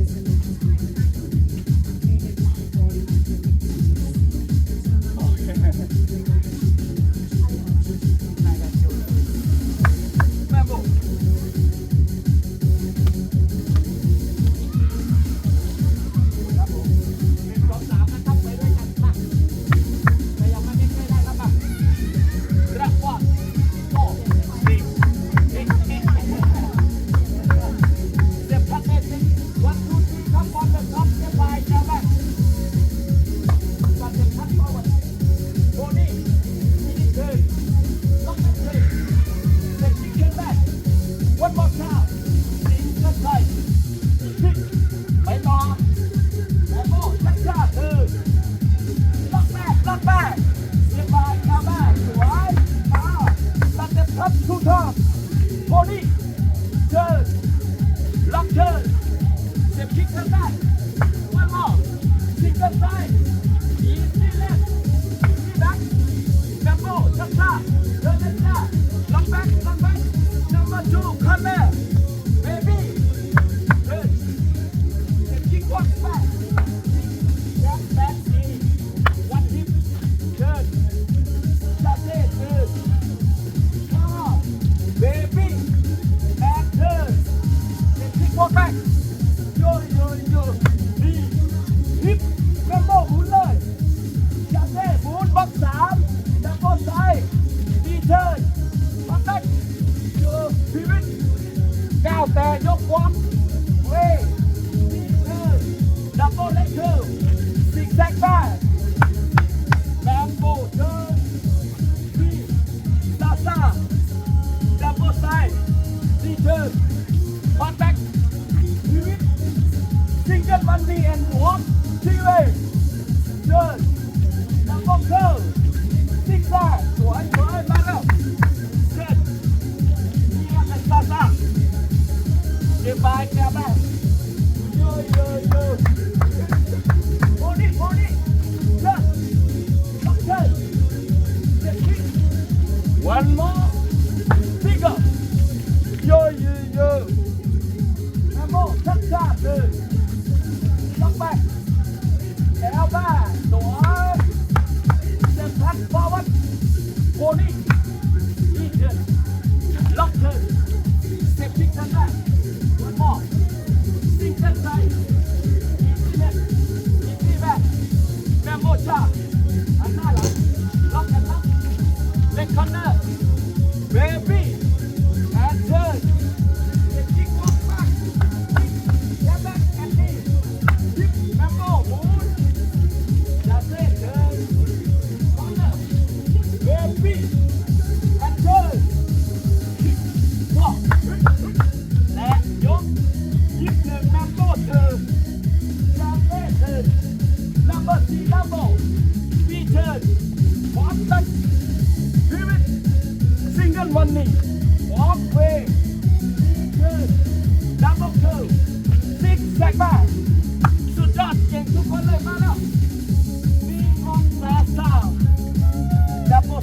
Herkese merhaba. ทับทูทองโคนี่เดินล็อกเดินเสียบคิกทางด้า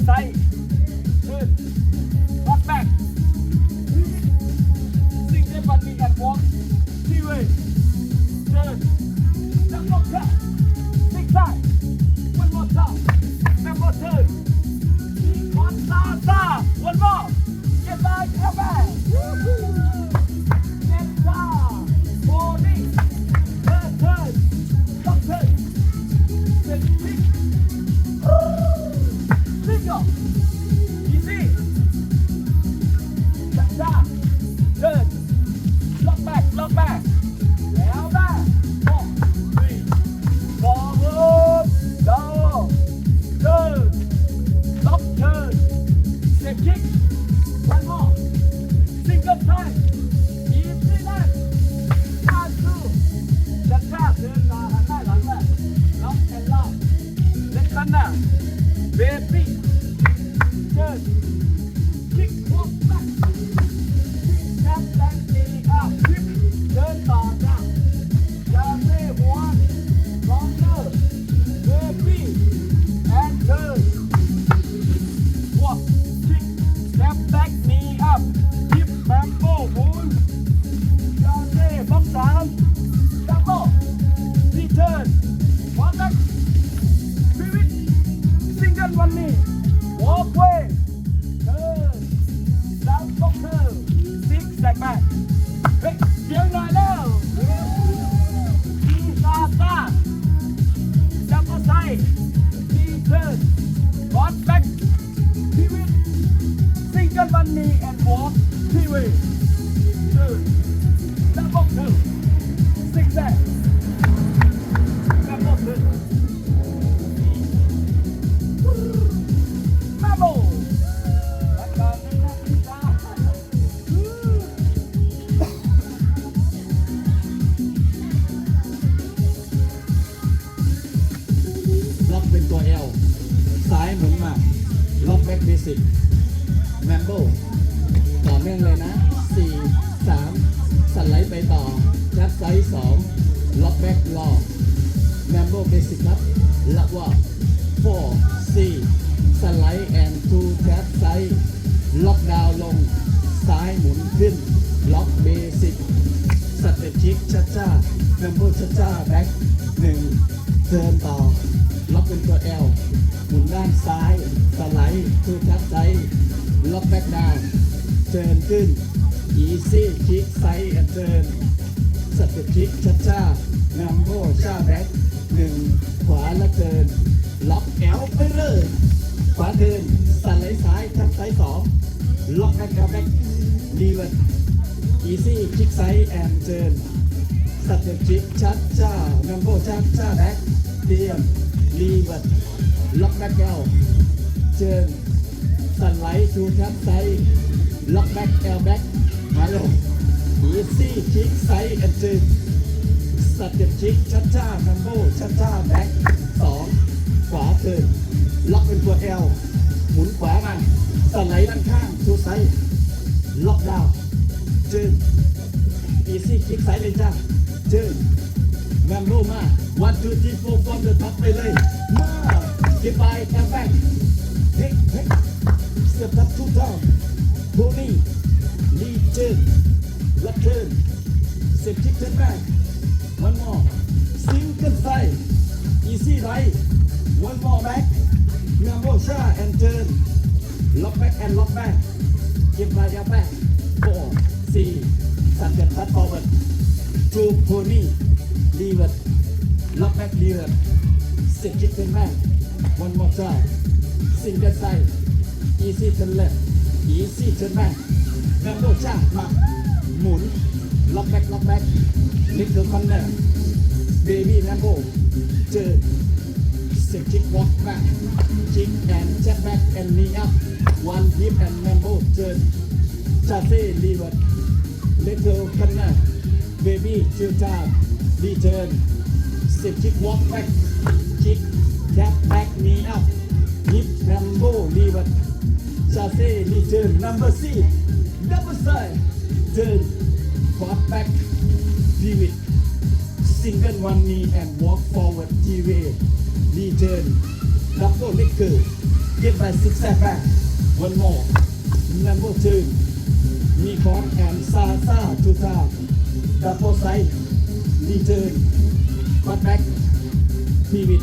ไซ นี้แอนด์ว สไลด์ทูทัชไซด์ล็อกแบ็คดาวเทิร์นขึ้นอีซี่ชิกไซด์แอนเทิร์นสเต็ปชิกชัดจ้าเมมโบชาแบ็คหนึ่งขวาและเทิร์นล็อก L ไปเลยขวาเทิร์นสไลด์ซ้ายทัชไซด์สองล็อกแบ็คดาวแบ็คดีเวิร์อีซี่คลิกไซส์แอนเจินสเต็ปคิกชัดจ้านัมโบชัดจ้าแบ็คเตรียมรีเวิร์ดล็อกแบ็คแอล เจินสไลด์ทูชัดไซส์ล็อกแบ็คแอลแบ็คมาลงอีซี่คลิกไซส์แอนเจินสเต็ปคิกชัดจ้านัมโบชัดจ้าแบ็คสองขวาเทินล็อกเป็นตัวแอลหมุนขวามาสไลด์ด้านข้างทูไซส์ล็อกดาวจึงอีซี่คลิกไซเลยจ้าจึงแมมโบมาวันทูทีโฟร์ฟอร์มเดอะท็อปไปเลยมาเก็บไปแท็บทุกทางโพนี่ลีเจนลับเทิร์นเซฟคิกเทิร์นแบ็ก วันมอร์ซิงเกิลไซอีซี่ไรวันมอร์แบ็กแมมโบชาแอนเทิร์นล็อกแบ็กแอนล็อกแบ็ก Give my your back. Four, see, second fast forward. Two pony, leave it. Lock back, leave it. Sit kick turn back. One more time. Single side. Easy turn left. อีซี่เทิร์นแบ็กแรมโบ้จ้ามาหมุนล็อกแบ็กล็อกแบ็กลิทเทิลคอนเนอร์เบบี้แรมโบ้เจอเซ็กคิกวอล์กแบ็กคิกแอนด์แจ็คแบ็กแอนด์นีอัพวันฮิปแอนด์แรมโบ้เจอชาเซ่ลีเวิร์ด Little Corner Baby Chill Time Return Sit kick walk back Kick Tap back knee up Hip Rambo Lever Chasse Return Number C Double side Turn Quad back Pivot Single one knee and walk forward นิดนัมโบลีวัตชาเซ่ลีเจอร์นัมเบอร์สี่ดับเบิลไซด์เดิร์ขวาแบ็กดีวิดซิงเกิลวันนีแอนด์วอล์กฟอร์เวิร์ดทีเวลีเจอร์ดับเบิลเลกเกอร์เก็บไปซิกแซกแบ็กวันมอร์นัมเบอร์ทูมีของแอนซาซาทูซาดับเบิลไซด์ลีเจอร์ควาแบ็กทีวิด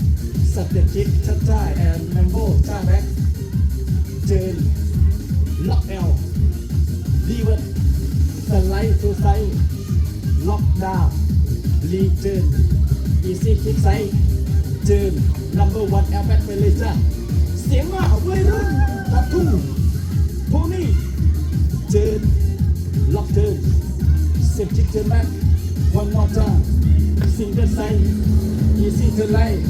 สัตว์คิดถ้าจ้าแอนแมมโบจ้าแบ็กเจนล็อกเอลดีเวนสไลด์ทูไซล็อกดาวลีเจนอีซี่คิกไซเจนนัมเบอร์วันแอลแบ็กไปเลยจ้าเสียงมากวัยรุ่นตัดทุ่งพวกนี้เจนล็อกเจนเสิบคิกเจนแบ็กวันมอจ้าซิงเกิลไซอีซี่เจนไลท์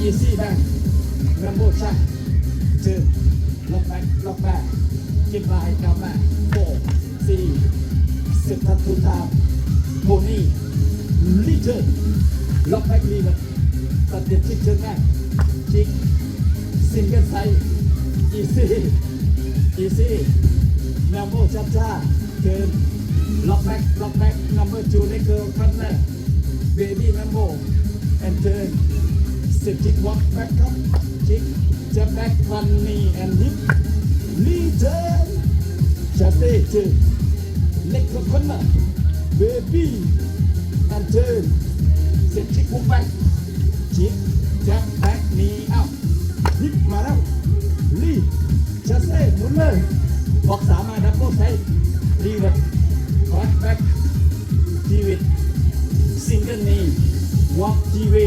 lever, step kick turn back, kick, single side, easy, easy, Rambo cha cha, turn, lock back, lock back, number two, leg curl, front left, baby Rambo, and turn, step kick, walk back up, kick, jump back, one knee and hip, return, chasse turn, leg curl corner, baby, and turn, step kick, walk back, kick, jump back, knee up, hip มาแล้วรีชัสเซ่หมุนเลยบอกสามมาดับเบิลไซด์รีเวิร์ดคอร์ดแบ็กทีวิดซิงเกิลนีวอล์กทีวีเทิร์นเทิร์นดับเบิลเล็กเกิลซิ สิบจิกวักแบ็คครับจิกจะแบ็ควันนี่แอนฮิปลีเดอร์จะเตจเล็กก็คน่ะเบบี้แอนเทนสิบจิกวักแบ็คจิกจะแบ็คนี้อ้าวฮิปมาแล้วลีจะเซ่มุนเลยบอกสามารถดับเบิลใช้ลีเดอร์วักแบ็คชีวิตซิงเกิลนี้วักทีวี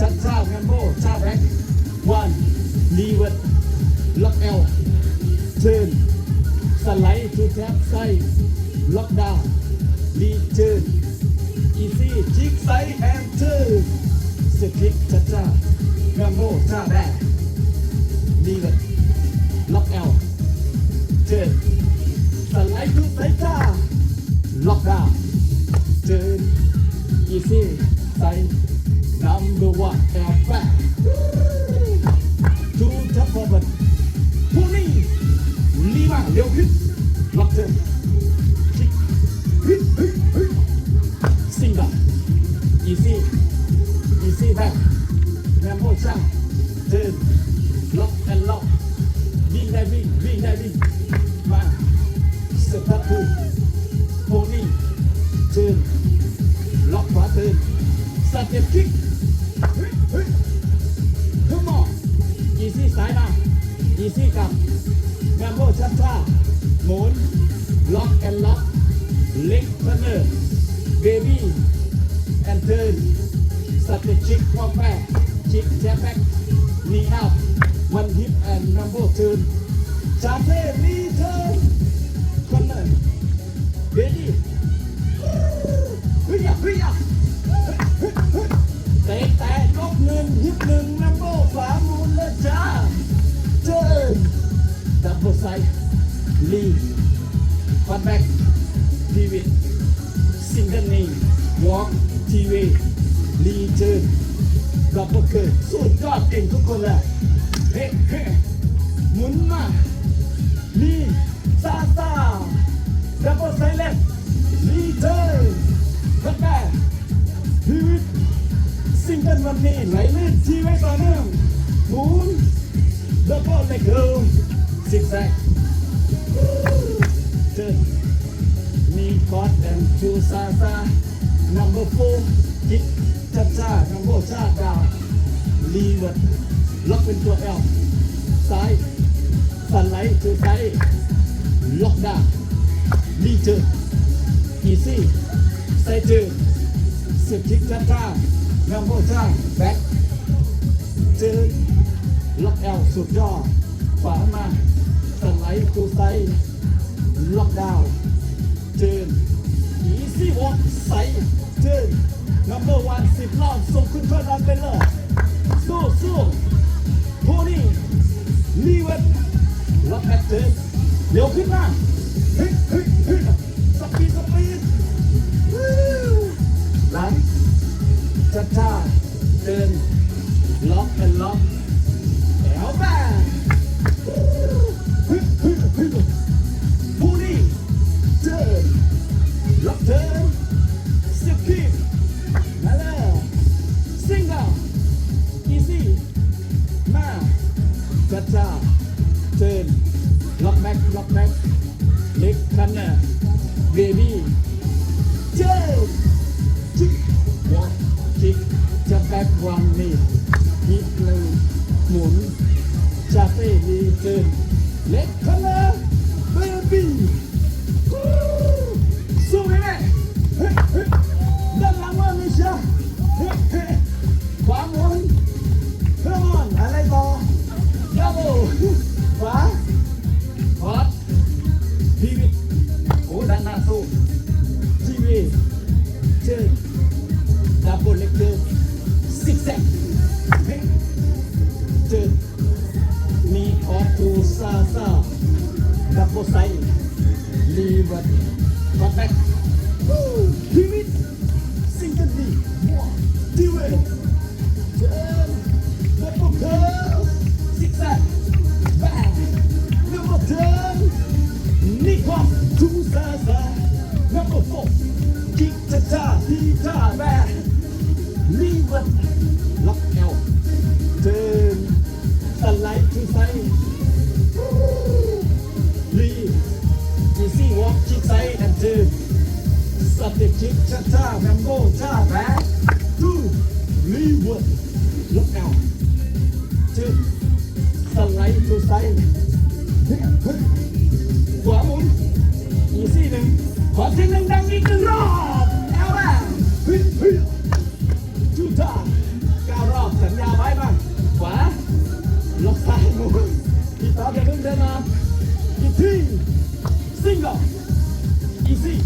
จัดเจ้าแฮมโบชาแบ็กวันลีเวิร์ดล็อกเอลเชิญสไลด์ทูแท็บไซล็อกดาวน์ลีเชิญอีซี่จิกไซแฮมเชิญสกิกจัดเจ้าแฮมโบชาแบ็กลีเวิร์ดล็อกเอลเชิญสไลด์ทูไซจ้าล็อกดาวน์เชิญอีซี่ไซ underwater back to tap forward พวกนี้ลี ล็อกเป็นตัว L ซ้ายสันไหลทูไซล็อกดาวรีเจออีซี่ไซเจอสิบคิกจ้าจ้า number จ้าแบ็คเจอล็อก L สุดยอดขวามาสันไหลทูไซล็อกดาวเจินอีซี่วอล์กใส่เจิน number one สิบรอบส่งคุณเพื่อนรันไปเลยสู้สู้ โทนี่ลีเวตล็อกแมตเจินเดี๋ยวขึ้นมาเฮ้ยเฮ้ยเฮ้ยสปีดสปีดหลังจัดจ้าเดินล็อกแอนล็อกแอลแบ ดับเบิ Runde nach. Die Team. Singer. Easy.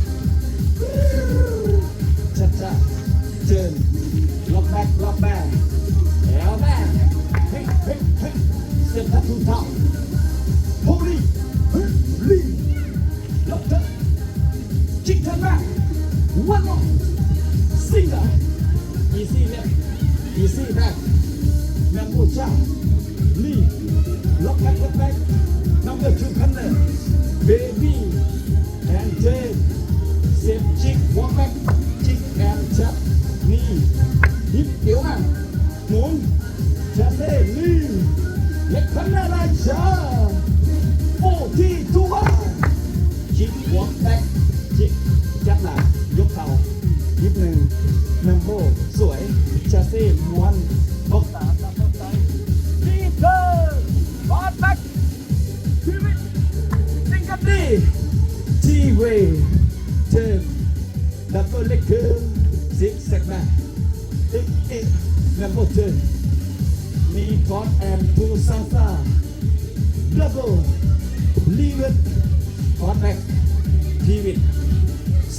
วอล์กแบ็กจิกจับหลังยกเข่าฮิปหนึ่งนัมโบสวยชาเซ่ม้วนบล็อกสามดับเบิลไซดีเกินบอลแบ็คชีวิตซิงเกิลดีทีเวเทิร์นดับเบิลเล็กเทิร์ซิกแซกแบ็คเอ๊ะเอ๊ะนัมเบเทิร์นมีคอร์ดแอนด์ทูซาซาดับเบิลลีเวทคอร์ดแบ็ค ชีวิต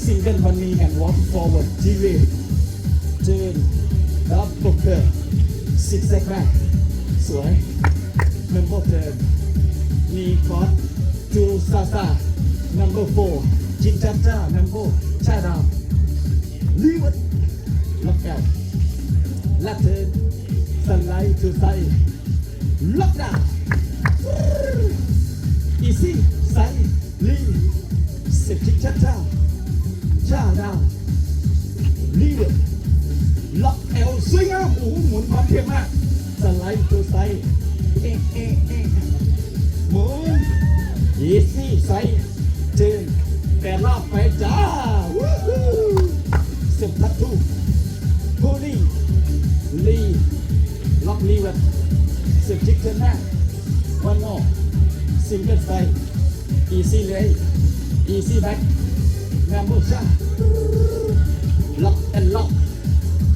ซิงเกิลวันนี้แห่ง walk forward ชีวิตเจนดับบิลเกอร์ซิกแซกแบ็สวยนัมเบอร์เทิร์นมีคอสจูซาซานัมเบอร์โฟจินจัจ้านัมเบอร์ชาดามลีวันล็อกแอลลัเทิร์นสไลด์ทูไซล็อกดาวน์ Bosa. Lock and lock.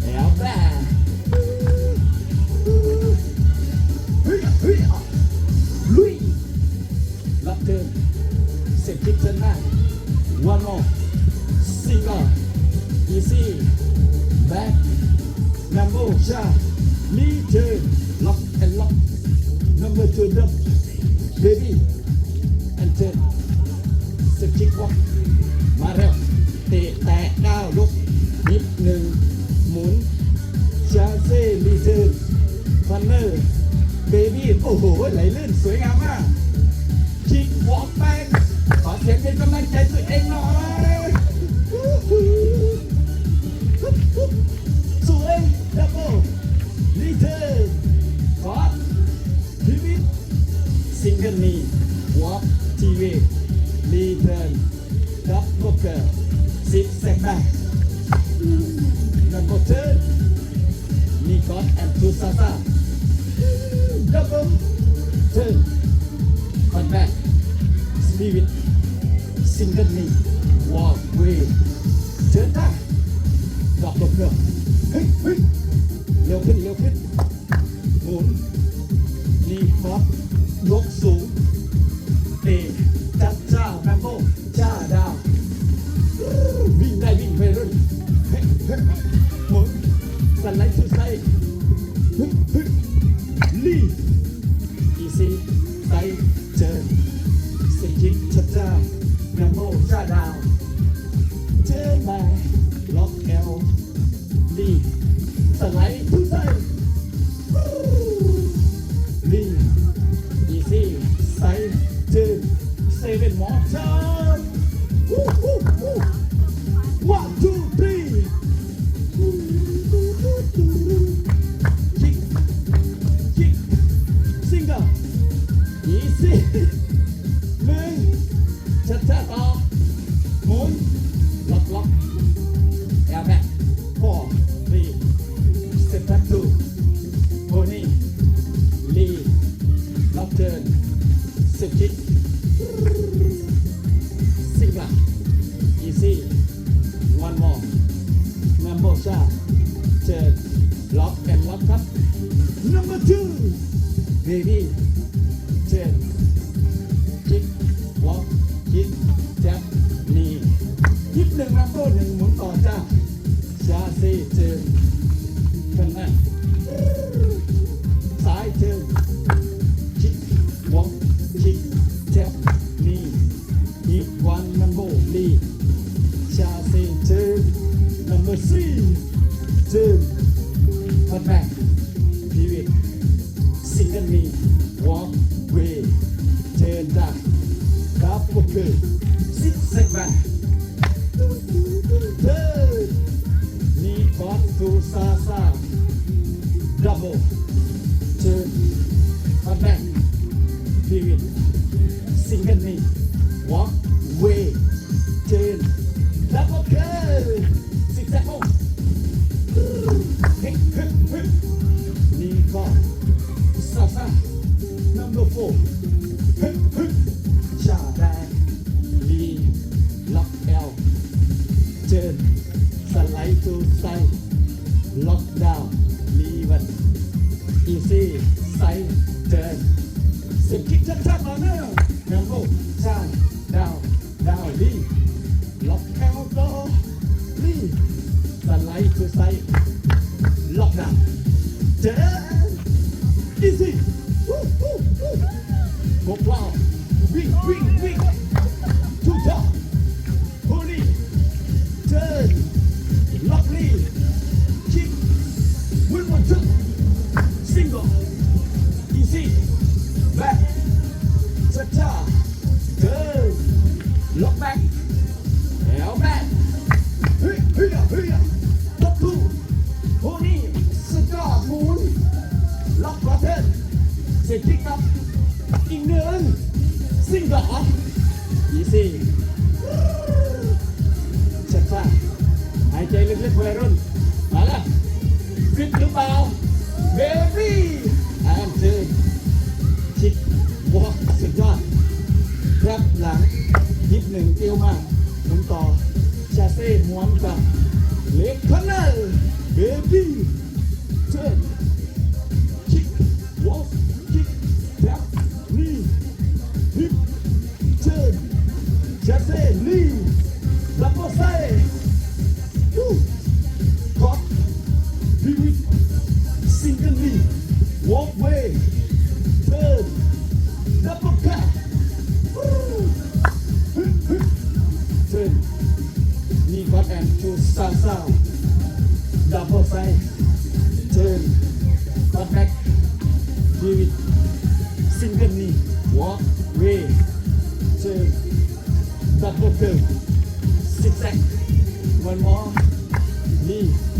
Yeah, man. Lui. Lock turn. C'est big turn. One more. Single. Easy. Back. Number two. Me turn. Lock and lock. Number two, dump. Baby. And turn. สึกชิกวกมาเร็วเตะแตะก้าวลุกนิดหนึ่งหมุนชาเซ่รีเทิร์ฟันเนอร์เบบี้โอ้โหไหลลื่นสวยงามมากชิกวอกแป้งขอเสียงเป็นกำลังใจตัวเองหน่อยสวยดับเบิลรีเทิร์นขอชีวิตซิงเกิลนี้วอกทีวี Booker Doc Booker Zip Zagba Number two Nikon and Tusasa Double Two On back Sleeve it Single knee Walk way Turn back. Doc Booker เฮ้ยเฮ้ยเร็วขึ้นเร็วขึ้นหมุนรีคอร์ดยกสูง to see Jim Come back Period Sing and me สิบคิกชักชักมาเนอร์แนวโน้มชาดาวดาวดีล็อกแคลโดนี่สไลด์คือไซ Flip do. Clap for. Six. One more. Knee.